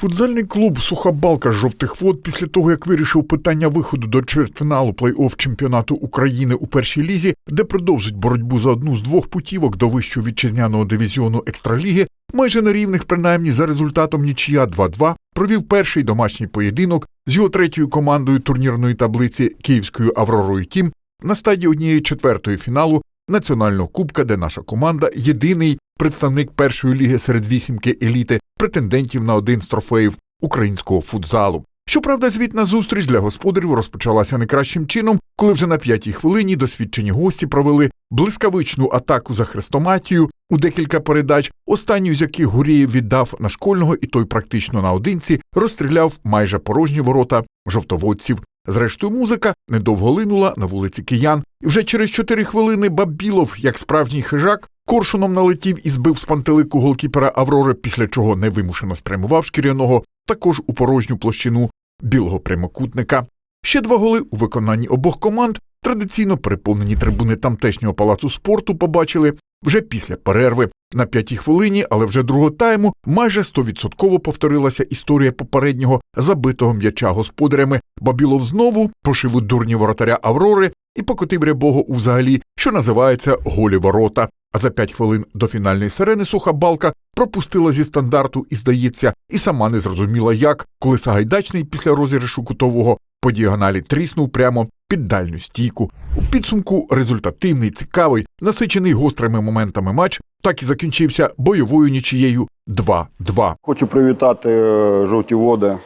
Футзальний клуб Суха Балка жовтих вод після того, як вирішив питання виходу до чвертьфіналу плей-офф чемпіонату України у першій лізі, де продовжить боротьбу за одну з двох путівок до вищого вітчизняного дивізіону екстраліги, майже на рівних, принаймні за результатом нічия 2-2, провів перший домашній поєдинок з його третьою командою турнірної таблиці Київською Авророю Тім на стадії однієї четвертої фіналу національного кубка, де наша команда єдиний представник першої ліги серед вісімки еліти претендентів на один з трофеїв українського футзалу. Щоправда, звітна зустріч для господарів розпочалася не кращим чином, коли вже на п'ятій хвилині досвідчені гості провели блискавичну атаку за хрестоматію у декілька передач, останню з яких Гурєєв віддав на школьного, і той практично наодинці розстріляв майже порожні ворота жовтоводців. Зрештою, музика недовго линула на вулиці Киян, і вже через чотири хвилини Бабілов, як справжній хижак, коршуном налетів і збив з пантелику голкіпера Аврори, після чого невимушено спрямував шкіряного також у порожню площину білого прямокутника. Ще два голи у виконанні обох команд традиційно переповнені трибуни тамтешнього палацу спорту побачили вже після перерви. На п'ятій хвилині, але вже другого тайму, майже стовідсотково повторилася історія попереднього забитого м'яча господарями. Бабілов знову пошив у дурні воротаря Аврори і покотив рябого у взагалі, що називається голі ворота. А за п'ять хвилин до фінальної сирени суха балка пропустила зі стандарту і, здається, і сама не зрозуміла як, коли Сагайдачний після розіграшу кутового по діагоналі тріснув прямо під дальню стійку. У підсумку результативний, цікавий, насичений гострими моментами матч так і закінчився бойовою нічією 2-2. Хочу привітати е, жовті води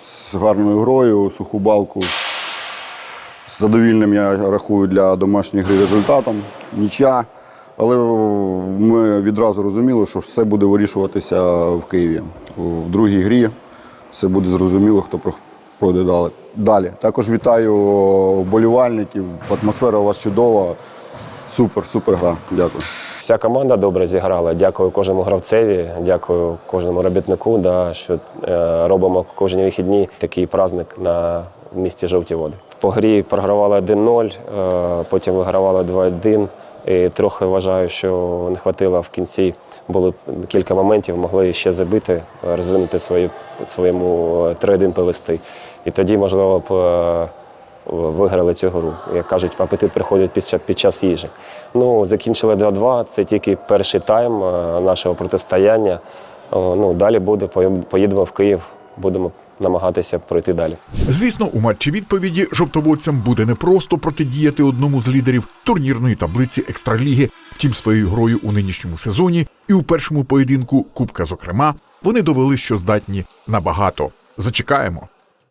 з гарною грою, суху балку. З задовільним я рахую для домашньої гри результатом. Нічя. Але ми відразу розуміли, що все буде вирішуватися в Києві. У другій грі все буде зрозуміло, хто про- пройде далі-. Також вітаю вболівальників. Атмосфера у вас чудова. Супер, супер гра. Дякую. Вся команда добре зіграла. Дякую кожному гравцеві, дякую кожному робітнику, да, що е, робимо кожні вихідні такий праздник на місті Жовті Води. По грі програвали 1-0, е, потім вигравали 2-1. І трохи вважаю, що не хватило в кінці. Було кілька моментів, могли ще забити, е, розвинути свою, своєму е, 3-1 повести. І тоді, можливо, б е, виграли цю гру. Як кажуть, апетит приходить під, час- під час їжі. Ну, закінчили 2-2. Це тільки перший тайм е, нашого протистояння. Ну, далі буде, поїдемо в Київ, будемо намагатися пройти далі. Звісно, у матчі відповіді жовтоводцям буде непросто протидіяти одному з лідерів турнірної таблиці екстраліги. Втім, своєю грою у нинішньому сезоні і у першому поєдинку Кубка, зокрема, вони довели, що здатні набагато. Зачекаємо.